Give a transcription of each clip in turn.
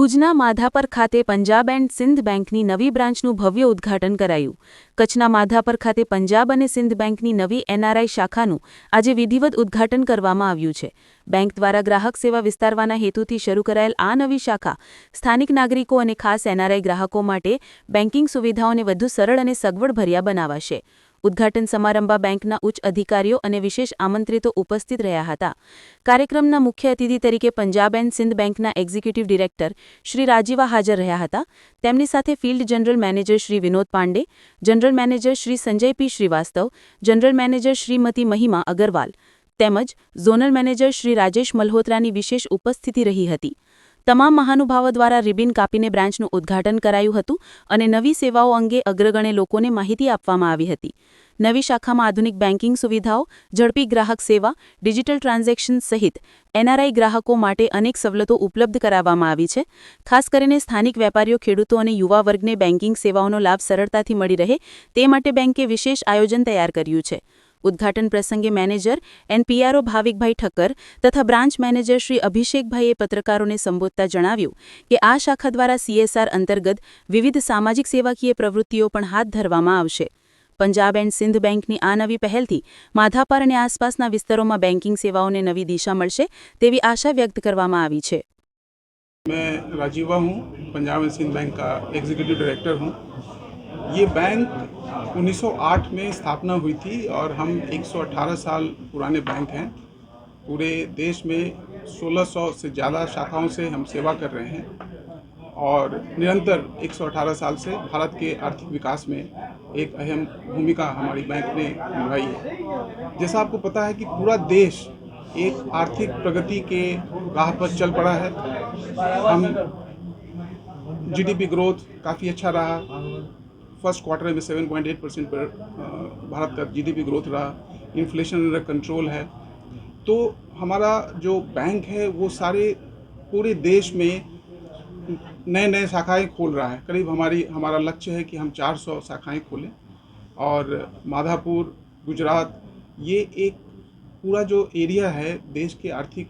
ભુજના માધાપર ખાતે પંજાબ એન્ડ સિંધ બેંકની નવી બ્રાન્ચનું ભવ્ય ઉદ્ઘાટન કરાયું. કચ્છના માધાપર ખાતે પંજાબ અને સિંધ બેંકની નવી એનઆરઆઈ શાખાનું આજે વિધિવત ઉદ્ઘાટન કરવામાં આવ્યું છે. બેંક દ્વારા ગ્રાહક સેવા વિસ્તારવાના હેતુથી શરૂ કરાયેલ આ નવી શાખા સ્થાનિક નાગરિકો અને ખાસ એનઆરઆઈ ગ્રાહકો માટે બેન્કિંગ સુવિધાઓને વધુ સરળ અને સગવડભર્યા બનાવાશે. ઉદ્ઘાટન સમારંભમાં બેંકના ઉચ્ચ અધિકારીઓ અને વિશેષ આમંત્રિતો ઉપસ્થિત રહ્યા હતા. કાર્યક્રમના મુખ્ય અતિથિ તરીકે પંજાબ એન્ડ સિંધ બેંકના એક્ઝિક્યુટિવ ડિરેક્ટર શ્રી રાજીવા હાજર રહ્યા હતા. તેમની સાથે field general manager Shri Vinod Pandey, general manager Shri Sanjay P Srivastava, general manager Shrimati Mahima Agarwal તેમજ ઝોનલ મેનેજર શ્રી રાજેશ મલ્હોત્રાની વિશેષ ઉપસ્થિતિ રહી હતી. તમામ મહાનુભાવો દ્વારા રિબિન કાપીને બ્રાન્ચનું ઉદ્ઘાટન કરાયું હતું અને નવી સેવાઓ અંગે અગ્રગણે લોકોને માહિતી આપવામાં આવી હતી. નવી શાખામાં આધુનિક બેન્કિંગ સુવિધાઓ, ઝડપી ગ્રાહક સેવા, ડિજિટલ ટ્રાન્ઝેક્શન સહિત એનઆરઆઈ ગ્રાહકો માટે અનેક સવલતો ઉપલબ્ધ કરાવવામાં આવી છે. ખાસ કરીને સ્થાનિક વેપારીઓ, ખેડૂતો અને યુવા વર્ગને બેન્કિંગ સેવાઓનો લાભ સરળતાથી મળી રહે તે માટે બેંકે વિશેષ આયોજન તૈયાર કર્યું છે. ઉદ્ઘાટન પ્રસંગે મેનેજર એનપીઆરઓ ભાવિકભાઈ ઠક્કર તથા બ્રાન્ચ મેનેજર શ્રી અભિષેકભાઈએ પત્રકારોને સંબોધતા જણાવ્યું કે આ શાખા દ્વારા સીએસઆર અંતર્ગત વિવિધ સામાજિક સેવાકીય પ્રવૃત્તિઓ પણ હાથ ધરવામાં આવશે પંજાબ એન્ડ સિંધ બેંકની આ નવી પહેલથી માધાપર અને આસપાસના વિસ્તારોમાં બેન્કિંગ સેવાઓને નવી દિશા મળશે તેવી આશા વ્યક્ત કરવામાં આવી છે मैं राजीवा हूँ पंजाब एंड सिंध बैंक का एग्जीक्यूटिव डायरेक्टर हूँ ये बैंक 1908 में स्थापना हुई थी और हम 118 साल पुराने बैंक हैं। पूरे देश में 1600 से ज़्यादा शाखाओं से हम सेवा कर रहे हैं और निरंतर 118 साल से भारत के आर्थिक विकास में एक अहम भूमिका हमारी बैंक ने निभाई है। जैसा आपको पता है कि पूरा देश एक आर्थिक प्रगति के राह पर चल पड़ा है। हम जीडीपी ग्रोथ काफ़ी अच्छा रहा। फ़र्स्ट क्वार्टर में 7.8 परसेंट पर भारत का जीडीपी ग्रोथ रहा इन्फ्लेशन अंडर कंट्रोल है। तो हमारा जो बैंक है, वो सारे, पूरे देश में नए नए शाखाएँ खोल रहा है। करीब हमारी, हमारा लक्ष्य है कि हम 400 शाखाएँ खोलें। और माधापुर, गुजरात, ये एक पूरा जो एरिया है, देश के आर्थिक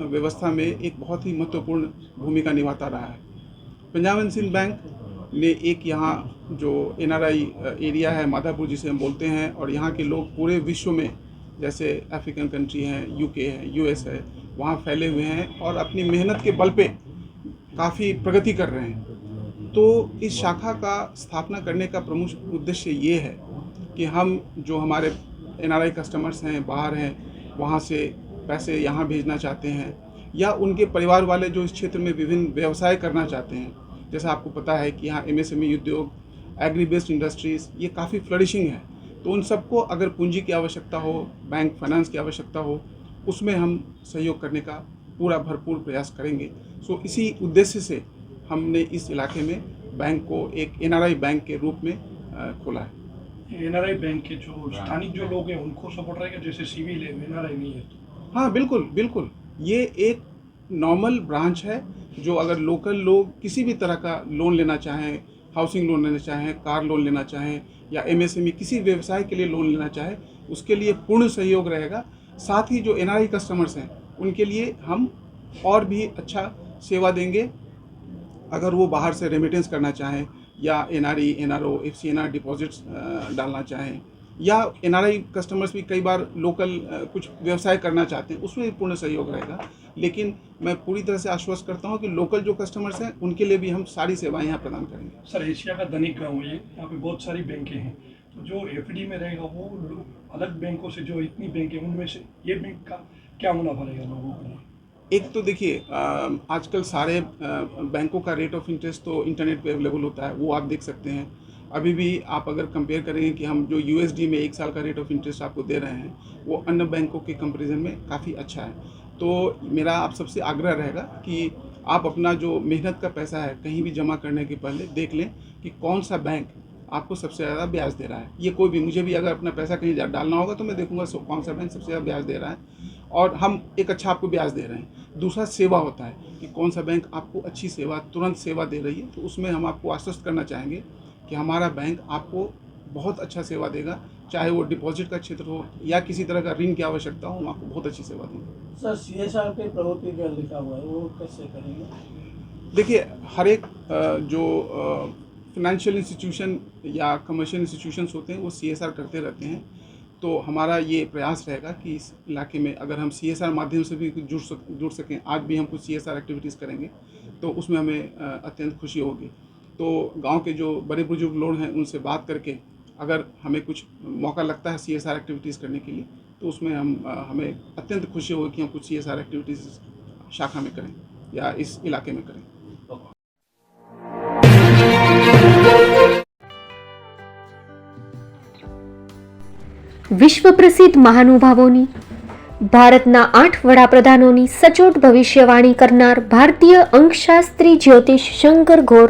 व्यवस्था में एक बहुत ही महत्वपूर्ण भूमिका निभाता रहा है। पंजाब एंड सिंध बैंक ने एक यहाँ जो एन एरिया है, माधापुर जिसे हम बोलते हैं, और यहाँ के लोग पूरे विश्व में, जैसे अफ्रीकन कंट्री हैं यूके है यूएस है, वहाँ फैले हुए हैं और अपनी मेहनत के बल पे काफ़ी प्रगति कर रहे हैं। तो इस शाखा का स्थापना करने का प्रमुख उद्देश्य ये है कि हम जो हमारे एन कस्टमर्स हैं, बाहर हैं, वहाँ से पैसे यहाँ भेजना चाहते हैं, या उनके परिवार वाले जो इस क्षेत्र में विभिन्न व्यवसाय करना चाहते हैं जैसा आपको पता है कि यहाँ एमएसएमई उद्योग एग्री बेस्ड इंडस्ट्रीज़ ये काफ़ी फ्लरिशिंग है। तो उन सबको अगर पूंजी की आवश्यकता हो बैंक फाइनेंस की आवश्यकता हो उसमें हम सहयोग करने का पूरा भरपूर प्रयास करेंगे। सो इसी उद्देश्य से हमने इस इलाके में बैंक को एक एनआरआई बैंक के रूप में खोला है। एनआरआई बैंक के जो स्थानिक जो लोग हैं उनको सपोर्ट रहेगा? जैसे सिविल है एनआरआई नहीं है तो। हाँ बिल्कुल बिल्कुल। ये एक नॉर्मल ब्रांच है, जो अगर लोकल लोग किसी भी तरह का लोन लेना चाहें हाउसिंग लोन लेना चाहें कार लोन लेना चाहें, या एमएसएमई किसी व्यवसाय के लिए लोन लेना चाहे, उसके लिए पूर्ण सहयोग रहेगा। साथ ही जो एनआरआई कस्टमर्स हैं, उनके लिए हम और भी अच्छा सेवा देंगे। अगर वो बाहर से रेमिटेंस करना चाहें, या N R E N R O F C N R deposits डालना चाहें या एन आर आई कस्टमर्स भी कई बार लोकल कुछ व्यवसाय करना चाहते हैं उसमें भी पूर्ण सहयोग रहेगा। लेकिन मैं पूरी तरह से आश्वस्त करता हूँ कि लोकल जो कस्टमर्स हैं उनके लिए भी हम सारी सेवाएँ यहाँ प्रदान करेंगे। सर एशिया का धनिक गाँव है ये यहाँ पे बहुत सारी बैंकें हैं। तो जो एफडी में रहेगा वो अलग बैंकों से जो इतनी बैंक है उनमें से ये बैंक का क्या मुनाफा रहेगा लोगों को? एक तो देखिए आजकल सारे बैंकों का रेट ऑफ़ इंटरेस्ट तो इंटरनेट पे अवेलेबल होता है वो आप देख सकते हैं। अभी भी आप अगर कंपेयर करेंगे कि हम जो यूएसडी में एक साल का रेट ऑफ़ इंटरेस्ट आपको दे रहे हैं, वो अन्य बैंकों के कंपेरिजन में काफ़ी अच्छा है। तो मेरा आप सबसे आग्रह रहेगा कि आप अपना जो मेहनत का पैसा है कहीं भी जमा करने के पहले देख लें कि कौन सा बैंक आपको सबसे ज़्यादा ब्याज दे रहा है। ये कोई भी, मुझे भी अगर अपना पैसा कहीं डालना होगा तो मैं देखूँगा कौन सा बैंक सबसे ज़्यादा ब्याज दे रहा है। और हम एक अच्छा आपको ब्याज दे रहे हैं। दूसरा सेवा होता है कि कौन सा बैंक आपको अच्छी सेवा, तुरंत सेवा दे रही है तो उसमें हम आपको आश्वस्त करना चाहेंगे कि हमारा बैंक आपको बहुत अच्छा सेवा देगा चाहे वो डिपॉजिट का क्षेत्र हो या किसी तरह का ऋण की आवश्यकता हो हम आपको बहुत अच्छी सेवा देंगे। सर सी एस आर पे प्रवृत्ति जो लिखा हुआ है? वो कैसे करेंगे? देखिए हर एक जो फाइनेंशियल इंस्टीट्यूशन या कमर्शियल इंस्टीट्यूशंस होते हैं वो सी एस आर करते रहते हैं। तो हमारा ये प्रयास रहेगा कि इस इलाके में अगर हम सी एस आर माध्यम से भी जुड़ सक जुड़ सकें आज भी हम कुछ सी एस आर एक्टिविटीज़ करेंगे तो उसमें हमें अत्यंत खुशी होगी। तो गांव के जो बड़े बुजुर्ग लोग हैं उनसे बात करके अगर हमें कुछ मौका लगता है सी एक्टिविटीज़ करने के लिए तो उसमें हम अ, हमें अत्यंत खुशी होगी कि हम कुछ सी एक्टिविटीज़ शाखा में करें या इस इलाके में करें વિશ્વ પ્રસિદ્ધ મહાનુભાવોની ભારતના આઠ વડાપ્રધાનોની સચોટ ભવિષ્યવાણી કરનાર ભારતીય અંકશાસ્ત્રી જ્યોતિષ શંકર ઘોર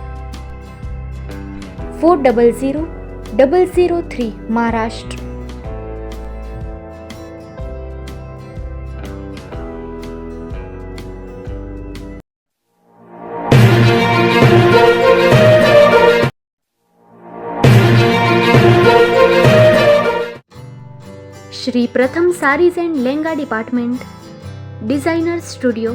four double zero double zero three Maharashtra Shri Pratham sarees and lehenga department designer studio